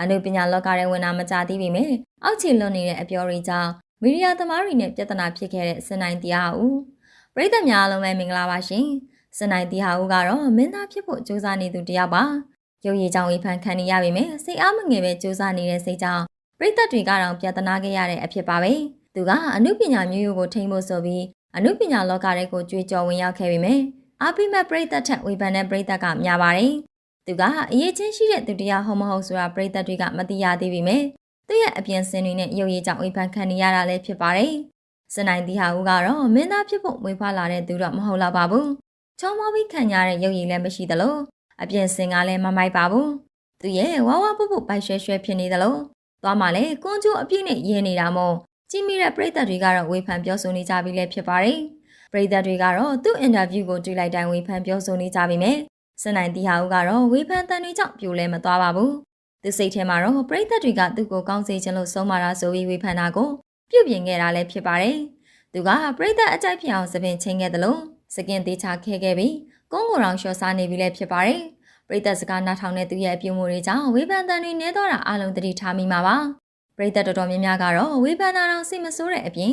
အနုပညာလောကရဲဝင်တာမကြသေးပေမဲ့အောက်ခြေလွတ်နေတဲ့အပြောတွေကြောင့်မီဒီယာသမားတွေနဲ့ပြဿနာဖြစ်ခဲ့တဲ့စင်နိုင်တရားဦးပရိသတ်များအားလုံးပဲမင်္ဂလာပါရှင်စင်နိုင်တရားဦးကတော့မင်းသားဖြစ်ဖို့ကြိုးစားနေသူတစ်ယောက်ပါရုပ်ရည်ကြောင့်ဝေဖန်ခံနေရပေမဲ့စိတ်အားမငယ်ပဲကြိုးစားနေတဲ့စိတ်ကြောင့်ပရိသတ်တွေကတော့ပြဿနာခဲ့ရတဲ့အဖြစ်ပါပဲသူကအနုပညာမျိုးရိုးကိုထိန်းဖို့ဆိုပြီးအနုပညာလောကရဲကိုကြွေးကြော်ဝင်ရောက်ခဲ့ပေမဲ့အာပိမတ်ပရိသတ်ထက်ဝေဖန်တဲ့ပရိသတ်ကများပါတယ် သူကအရေးချင်းရှိတဲ့သူတရားဟုတ်မဟုတ်ဆိုတာပရိသတ်တွေကမသိရသေးပေမဲ့သူ့ရဲ့အပြင်စင်တွေနဲ့ရုပ်ရည်ကြောင့်ဝေဖန်ခံနေရတာလည်းဖြစ်ပါတယ်။စနိုင်တီဟာဦးကတော့မင်းသားဖြစ်ဖို့မွေးဖွားလာတဲ့သူတော့မဟုတ်တော့ပါဘူး။ချောမောပြီးခံရတဲ့ရုပ်ရည်လည်းမရှိသလိုအပြင်စင်ကလည်းမမိုက်ပါဘူး။သူရဲ့ဝါဝပုတ်ပုတ်ပိုက်ရွှဲရွှဲဖြစ်နေသလိုသွားမှလည်းကွန်ကျိုးအပြည့်နဲ့ရင်းနေတာမို့ကြည့်မိတဲ့ပရိသတ်တွေကတော့ဝေဖန်ပြောဆိုနေကြပြီလည်းဖြစ်ပါတယ်။ပရိသတ်တွေကတော့သူ့အင်တာဗျူးကိုတွေ့လိုက်တိုင်းဝေဖန်ပြောဆိုနေကြပြီမယ်။ စနိုင်တီဟာဦးကတော့ဝေဖန်တန်တွေကြောင့်ပြိုလဲမသွားပါဘူး။သူစိတ်ထဲမှာတော့ပရိသတ်တွေကသူ့ကိုကောင်းစေချင်လို့ဆုံးမတာဆိုပြီးဝေဖန်တာကိုပြုတ်ပြင်ခဲ့တာလည်းဖြစ်ပါတယ်။သူကပရိသတ်အကြိုက်ဖြစ်အောင်သပင်ချင်းခဲ့တယ်လို့စကင်သေးချခဲ့ခဲ့ပြီးကုန်းကိုယ်တော်လျှော့စားနေပြီလည်းဖြစ်ပါတယ်။ပရိသတ်စကားနားထောင်တဲ့သူရဲ့အပြုံးမှုတွေကြောင့်ဝေဖန်တန်တွေနဲတော့တာအလုံးတတိထားမိမှာပါ။ပရိသတ်တော်တော်များများကတော့ဝေဖန်တာတော့စိတ်မဆိုးတဲ့အပြင်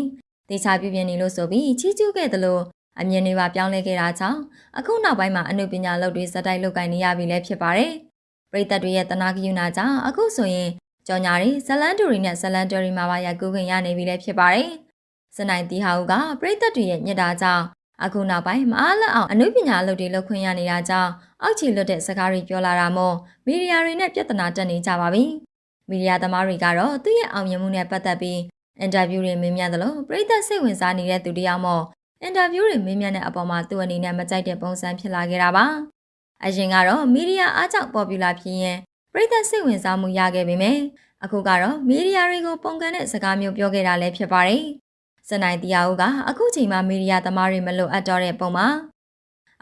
တေချာပြပြနေလို့ဆိုပြီးချီးကျူးခဲ့တယ်လို့ အမြင်တွေပါပြောင်းလဲခဲ့တာကြောင့်အခုနောက်ပိုင်းမှာအနုပညာလုပ်တွေစတိုက်လုပ်ကိုင်နေရပြီလည်းဖြစ်ပါတယ်။ပရိသတ်တွေရဲ့တနာကယူနာကြောင့်အခုဆိုရင်ကြော်ညာတွေဇလန်တူတွေနဲ့ဇလန်တူတွေမှာပါရိုက်ကူးခွင့်ရနေပြီလည်းဖြစ်ပါတယ်။စနိုင်တီဟာဦးကပရိသတ်တွေရဲ့ညစ်တာကြောင့်အခုနောက်ပိုင်းမအားလက်အောင်အနုပညာလုပ်တွေလုပ်ခွင့်ရနေတာကြောင့်အောက်ခြေလွတ်တဲ့စကားတွေပြောလာတာမို့မီဒီယာတွေနဲ့ပြဿနာတက်နေကြပါပြီ။မီဒီယာသမားတွေကတော့သူ့ရဲ့အောင်မြင်မှုနဲ့ပတ်သက်ပြီးအင်တာဗျူးတွေမေးမြန်းသလိုပရိသတ်စိတ်ဝင်စားနေတဲ့သူတယောက်မို့ အင်တာဗျူးတွေမေးမြန်းတဲ့အပေါ်မှာသူ့အနေနဲ့မကြိုက်တဲ့ပုံစံဖြစ်လာခဲ့တာပါ။အရင်ကတော့မီဒီယာအားကြောင့်ပေါ်ပူလာဖြစ်ရင်ပရိသတ်စိတ်ဝင်စားမှုရခဲ့ပေမယ့်အခုကတော့မီဒီယာတွေကိုပုံကန်တဲ့စကားမျိုးပြောခဲ့တာလည်းဖြစ်ပါတယ်။စနိုင်တရားဦးကအခုချိန်မှာမီဒီယာသမားတွေမလိုအပ်တော့တဲ့ပုံမှာ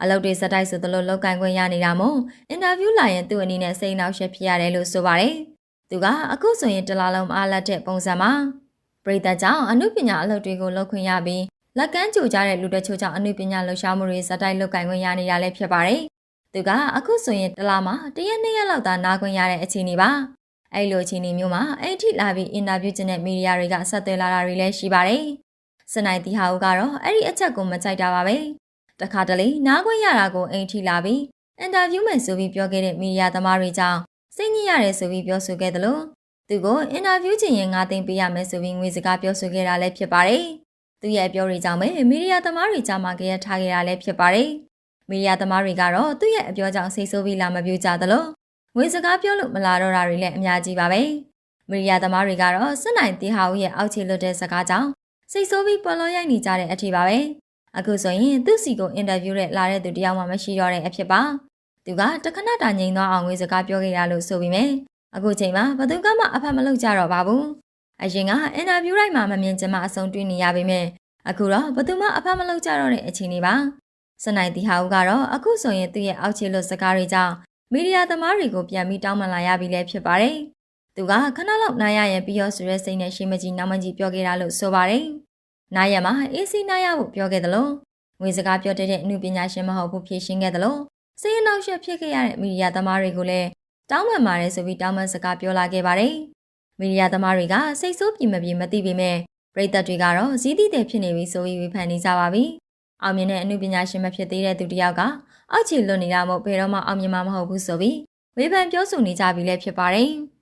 အလုပ်တွေစတိုက်ဆိုသလိုလောက်ကန်ခွင့်ရနေတာမို့အင်တာဗျူးလာရင်သူ့အနေနဲ့စိတ်နှောက်ယှက်ဖြစ်ရတယ်လို့ဆိုပါတယ်။သူကအခုဆိုရင်တလားလုံးအားလက်တဲ့ပုံစံမှာပရိသတ်ကြောင့်အမှုပညာအလုပ်တွေကိုလုပ်ခွင့်ရပြီး လက်ကမ်းကြိုကြတဲ့လူတချို့ကြောင့်အမှုပညာလှူရှားမှုတွေစတိုက်လုပ်ကင်ခွင့်ရနေတာလည်းဖြစ်ပါတယ်။သူကအခုဆိုရင်တလားမှာတရက်နှစ်ရက်လောက်သာနားခွင့်ရတဲ့အခြေအနေပါ။အဲ့လိုအခြေအနေမျိုးမှာအဲ့ထိလာပြီးအင်တာဗျူးခြင်းတဲ့မီဒီယာတွေကဆက်သွယ်လာတာတွေလည်းရှိပါတယ်။စနိုင်တီဟာဦးကတော့အဲ့ဒီအချက်ကိုမကြိုက်တာပါပဲ။တခါတလေနားခွင့်ရတာကိုအိမ်ထိလာပြီးအင်တာဗျူးမယ်ဆိုပြီးပြောခဲ့တဲ့မီဒီယာသမားတွေကြောင့်စိတ်ညစ်ရတယ်ဆိုပြီးပြောဆိုခဲ့တယ်လို့သူကိုအင်တာဗျူးခြင်းရင်ငါသိမ်းပေးရမယ်ဆိုပြီးငွေစကားပြောဆိုခဲ့တာလည်းဖြစ်ပါတယ်။ သူရဲ့အပြောတွေကြောင့်ပဲမီဒီယာသမားတွေကြားမှာကြရထားခဲ့တာလည်းဖြစ်ပါတယ်။မီဒီယာသမားတွေကတော့သူ့ရဲ့အပြောကြောင့်စိတ်ဆိုးပြီးလာမပြောကြသလိုငွေစကားပြောလို့မလာတော့တာတွေလည်းအများကြီးပါပဲ။မီဒီယာသမားတွေကတော့စစ်နိုင်တီဟာဦးရဲ့အောက်ခြေလွတ်တဲ့စကားကြောင့်စိတ်ဆိုးပြီးပေါ်လောရိုက်နေကြတဲ့အထည်ပါပဲ။အခုဆိုရင်သူ့စီကိုအင်တာဗျူးနဲ့လာတဲ့သူတယောက်မှမရှိတော့တဲ့အဖြစ်ပါ။သူကတခဏတာငြိမ်သွားအောင်ငွေစကားပြောခဲ့ရလို့ဆိုပြီးမြဲအခုချိန်မှာဘသူကမှအဖတ်မလုပ်ကြတော့ပါဘူး အရင်ကအင်တာဗျူးတိုင်းမှာမမြင်ချင်မှအဆုံးတွေ့နေရပေမဲ့အခုတော့ဘသူမှအဖတ်မလုပ်ကြတော့တဲ့အခြေအနေပါစနိုင်တီဟာဦးကတော့အခုဆိုရင်သူ့ရဲ့အောက်ခြေလွတ်စကားတွေကြောင့်မီဒီယာသမားတွေကိုပြန်ပြီးတောင်းပန်လာရပြီလည်းဖြစ်ပါတယ်သူကခဏလောက်နားရရင်ပြီးရောဆိုရဲစိတ်နဲ့ရှိမကြီးနောက်မကြီးပြောခဲ့တာလို့ဆိုပါတယ်နားရမှာအေးစီနားရဖို့ပြောခဲ့တယ်လို့ငွေစကားပြောတဲ့အမှုပညာရှင်မဟုတ်ဘူးဖြေရှင်းခဲ့တယ်လို့စိတ်အနှောက်အယှက်ဖြစ်ခဲ့ရတဲ့မီဒီယာသမားတွေကိုလည်းတောင်းပန်ပါတယ်ဆိုပြီးတောင်းပန်စကားပြောလာခဲ့ပါတယ် မီဒီယာသမားတွေကစိတ်ဆိုးပြေမပြေမသိပေမဲ့ပရိသတ်တွေကတော့ဇီးတိတဲ့ဖြစ်နေပြီဆိုပြီးဝေဖန်နေကြပါပြီ။အောင်မြင်တဲ့အမှုပညာရှင်မဖြစ်သေးတဲ့သူတစ်ယောက်ကအောက်ခြေလွတ်နေတာမို့ဘယ်တော့မှအောင်မြင်မှာမဟုတ်ဘူးဆိုပြီးဝေဖန်ပြောဆိုနေကြပြီလည်းဖြစ်ပါတယ်။